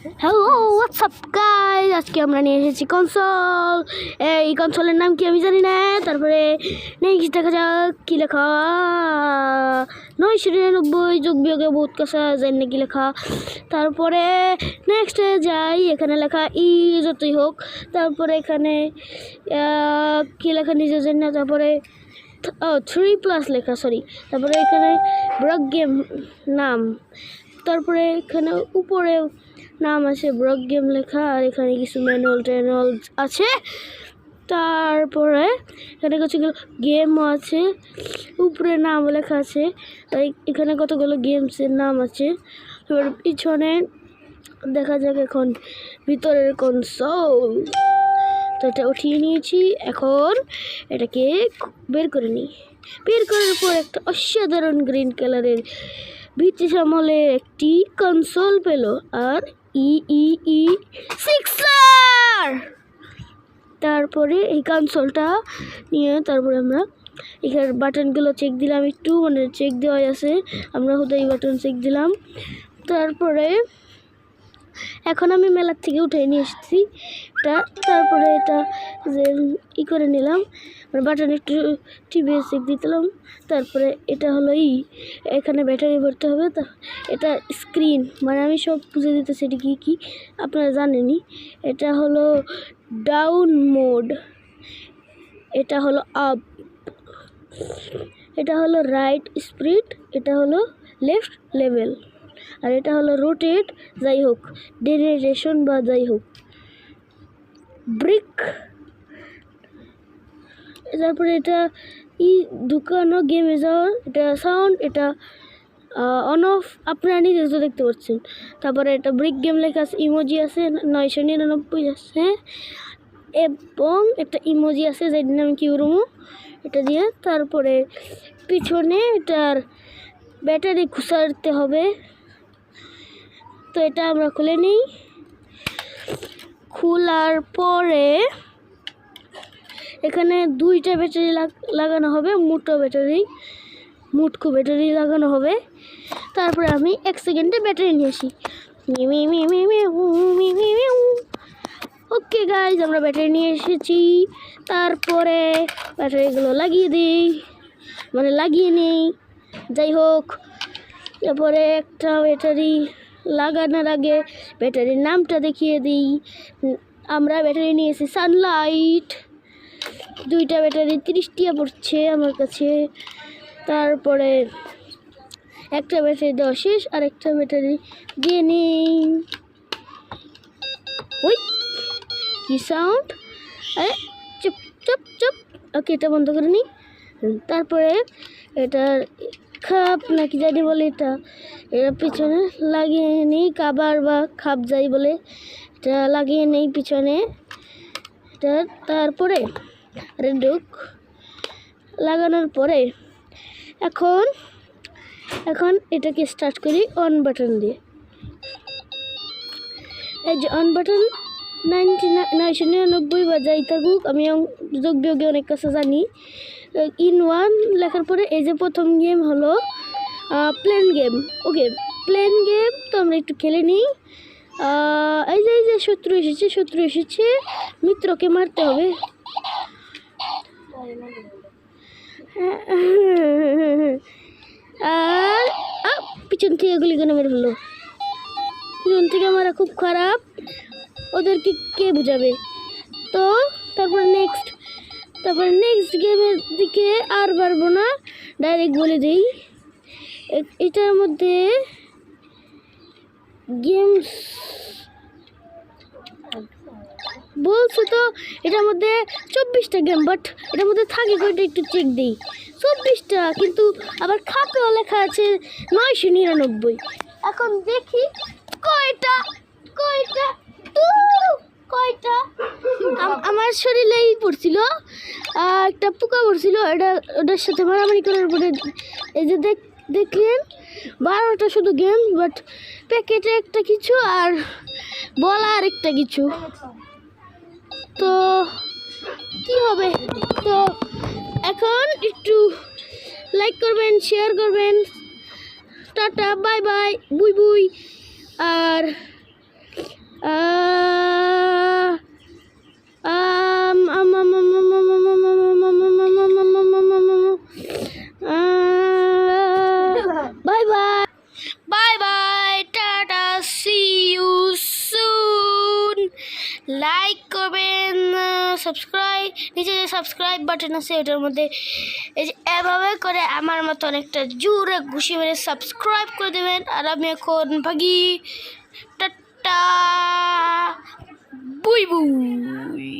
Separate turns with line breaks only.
Hello WhatsApp গাই আজকে আমরা নিয়ে এসেছি কনসোল এই কনসোলের নাম কি আমি জানি না। তারপরে নেক্সট দেখা যাক কী লেখা। নয়শো নিরানব্বই যোগ বিয়োগে বহুত কাছা জানি না কি লেখা। তারপরে নেক্সটে যাই, এখানে লেখা ই যতই হোক। তারপরে এখানে কি লেখা নিজে জানি না। তারপরে ও থ্রি প্লাস লেখা সরি তারপরে এখানে ব্রক গেম নাম। তারপরে এখানে উপরে নাম আছে ব্রক গেম লেখা, আর এখানে কিছু ম্যানুয়াল ট্যানুয়াল আছে। তারপরে এখানে কতগুলো গেমও আছে, উপরে নাম লেখা আছে এখানে কতগুলো গেমসের নাম আছে। এবার পিছনে দেখা যাক এখন ভিতরের কনসোল তো এটা উঠিয়ে নিয়েছি, এখন এটাকে বের করে নিই। বের করার পর একটা অসাধারণ গ্রিন কালারের ব্রিটিশ আমলের একটি কনসোল পেল, আর ই ই ই সিক্সার তারপরে এই কনসোলটা নিয়ে তারপরে আমরা এখানে বাটনগুলো চেক দিলাম একটু মানে চেক দেওয়া আছে। আমরা হুদাই বাটন চেক দিলাম। তারপরে এখন আমি মেলার থেকে উঠে নিয়ে এসেছি। এটা তারপরে এটা যে ই করে নিলাম মানে বাটন একটু টিভি চেক দিলাম, তারপরে এটা হলো ই, এখানে ব্যাটারি ভরতে হবে, তা এটা স্ক্রিন মানে আমি সব বুঝে দিতেছি এটি কী কী, আপনারা জানেনই, এটা হলো ডাউন মোড এটা হলো আপ এটা হলো রাইট স্পিড এটা হলো লেফট লেভেল আর এটা হলো রোটেট যাই হোক ডেনারেশন বা যাই হোক ব্রিক। তারপরে এটা ই ঢুকানো গেমে যাওয়ার এটা সাউন্ড এটা অন অফ আপনারা নিজে তো দেখতে পাচ্ছেন। তারপরে এটা ব্রিক গেম লেখা আছে ইমোজি আছে, নয়শো নিরানব্বই আছে। এবং একটা ইমোজি আছে, যেটার নাম কিউরুমো এটা দিয়ে, তারপরে পিছনে এটার ব্যাটারি খুসারতে হবে। তো এটা আমরা খুলে নিই। খোলার পরে এখানে দুইটা ব্যাটারি লাগানো হবে, মোটো ব্যাটারি, মুটকো ব্যাটারি লাগানো হবে। তারপরে আমি এক সেকেন্ডে ব্যাটারি নিয়ে আসি। ওকে গাইজ আমরা ব্যাটারি নিয়ে এসেছি। তারপরে ব্যাটারিগুলো লাগিয়ে দিই। মানে লাগিয়ে নেই। যাই হোক তারপরে একটা ব্যাটারি লাগানোর আগে ব্যাটারির নামটা দেখিয়ে দিই। আমরা ব্যাটারি নিয়েছি সানলাইট। দুইটা ব্যাটারি তিরিশ টিয়া পড়ছে আমার কাছে। তারপরে একটা ব্যাটারি দেওয়া শেষ আর একটা ব্যাটারি দিয়ে নিই। ওই, কি সাউন্ড আরে, চুপ চুপ চুপ। ওকে, এটা বন্ধ করে নিই। তারপরে এটার খাপ নাকি জানি বলে এটা। এটা পিছনে লাগিয়ে নিই, কাবার বা খাপ যাই বলে এটা লাগিয়ে নেই পিছনে। এটা তারপরে আরে ডুক লাগানোর পরে এখন এখন এটাকে স্টার্ট করি অন বাটন দিয়ে। এই যে অন বাটন নাইনটি নয়শো নিরানব্বই বা যাই থাকুক, আমি যোগ বিয়োগে অনেক কাছে জানি। ইন ওয়ান লেখার পরে এই যে প্রথম গেম হলো plain game. Okay, plain game তো আমরা একটু খেলে নিই। এই যে এই যে শত্রু এসেছে শত্রু এসেছে, মিত্রকে মারতে হবে। আর পিছন থেকে গুলি করে মেরে ফেলল। পিছন থেকে মারা খুব খারাপ। ওদেরকে কে বুঝাবে? তো, তারপর নেক্সট তারপর নেক্সট গেমের দিকে আর পারব না। ডাইরেক্ট বলে দিই। এটার মধ্যে গেমস বলছে তো, এটার মধ্যে চব্বিশটা গেম বাট এটার মধ্যে থাকে কয়টা একটু চেক দিই। চব্বিশটা, কিন্তু আবার খাপেও লেখা আছে নয়শো নিরানব্বই। এখন দেখি কয়টা কয়টা ধুর, কয়টা আম- আমার শরীরেই পড়ছিল একটা পোকা পড়ছিল, এটা, ওটার সাথে মারামারি করার পরে এই যে দেখ, দেখলেন, বারোটা শুধু গেম বাট প্যাকেটে একটা কিছু আর বলা আর একটা কিছু। তো, কি হবে? তো, এখন একটু লাইক করবেন শেয়ার করবেন। টাটা বাই বাই বুই বুই। আর লাইক করবেন সাবস্ক্রাইব নিচে যে সাবস্ক্রাইব বাটন আছে, ওটার মধ্যে এই যে এভাবে করে আমার মতো অনেকটা জোরে ঘুষি মেরে সাবস্ক্রাইব করে দেবেন। আর আমি এখন ভাগি। টাটা। বুই বুই।